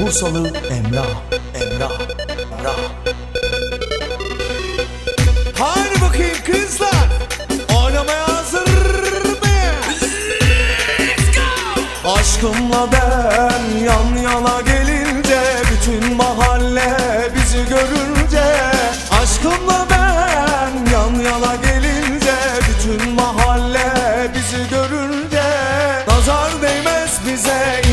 Bursalı Emrah, Emrah, Emrah. Hadi bakayım kızlar Oynamaya hazır mıyız? Aşkımla ben yan yana gelince Bütün mahalle bizi görünce Aşkımla ben yan yana gelince Bütün mahalle bizi görünce Nazar değmez bize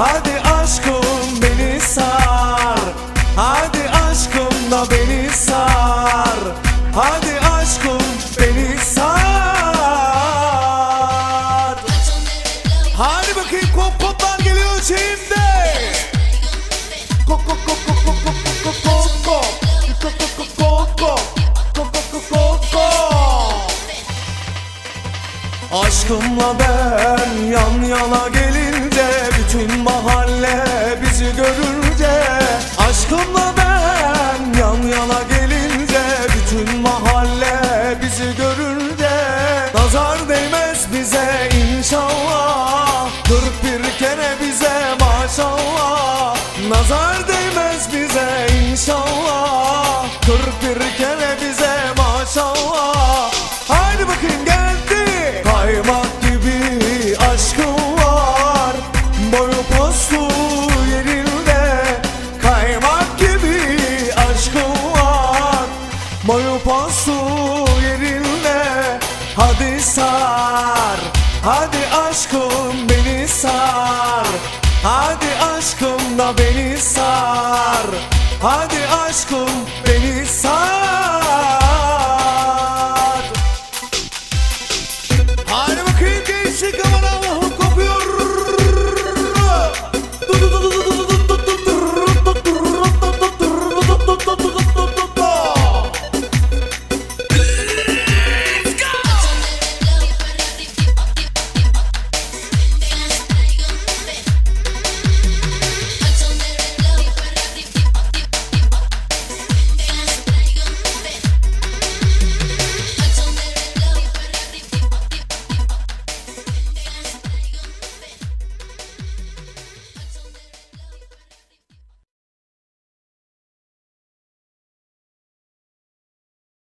Hadi aşkım beni sar Hadi aşkım da beni sar Hadi aşkım beni sar Hadi bakayım kop koplar geliyor şimdi Kok kok kok kok kok kok kok kok kok kok kok kok kok kok kok kok kok kok kok Aşkımla ben yan yana gelince Nazar değmez bize inşallah. Kırk bir kere bize maşallah. Nazar değmez bize inşallah. Kırk bir kere bize maşallah. Haydi bakayım geldi. Kaymak Hadi sar Hadi aşkım beni sar. Hadi aşkım da beni sar. Hadi aşkım